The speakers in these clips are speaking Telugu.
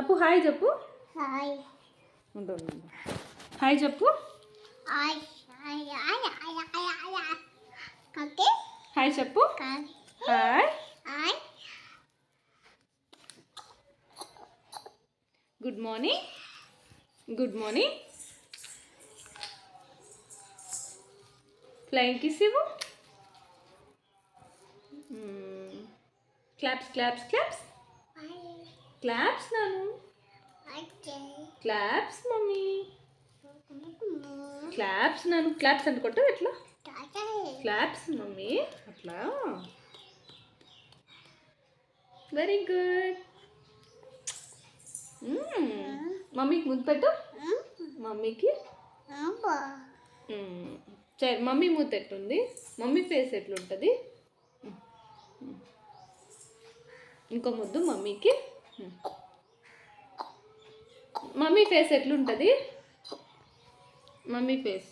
అప్పు హాయ్ చెప్పు హాయ్ ఉండు ఉండు, ఉండు. హాయ్ చెప్పు hi hi hi hi hi hi okay hi చెప్పు hi hi hi good morning good morning flying kiss ఇవ్వు క్లాప్స్ క్లాప్స్ క్లాప్స్ క్లాప్స్ నాను క్లాప్స్ మమ్మీ క్లాప్స్ నాను క్లాప్స్ అంటే కొట్టు ఎట్లా? క్లాప్స్ మమ్మీ అట్లా? వెరీ గుడ్ మమ్మీకి ముద్దు పెట్టు. మమ్మీకి మ్మ్. సరే మమ్మీ మూత ఎట్లుంది? మమ్మీ ఫేస్ ఎట్లుంటుంది. ఇంకో ముద్దు మమ్మీకి మ్మ్. మమ్మీ ఫేస్ ఎట్లుంటుంది? Mummy face.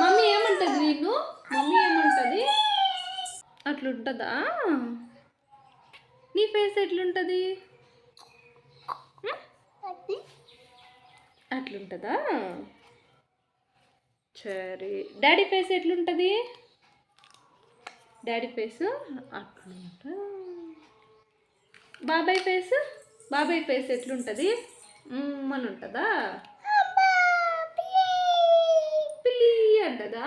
మమ్మీ ఏమంటది నిన్ను? మమ్మీ ఏమంటది? అట్లుంటుందా? నీ ఫేస్ ఎట్లుంటుంది? అట్లుంటుందా? సరే. డాడీ ఫేస్ ఎట్లుంటుంది? డాడీ ఫేస్ అట్లుంటా. బాబాయ్ ఫేస్? బాబాయ్ ఫేస్ ఎట్లుంటుంది? మ్మ్ అని ఉంటుందా పిల్లి అంటదా?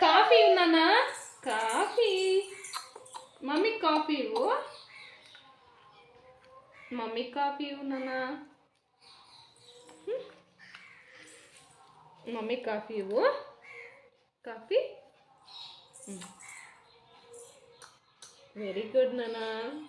కాఫీ ఉందన్నా? కాఫీ. మమ్మీ కాఫీ ఇవ్వు. మమ్మీ కాఫీ ఇవ్వు నాన్న మమ్మీ కాఫీ ఇవ్వు. కాఫీ? వెరీ గుడ్ నానా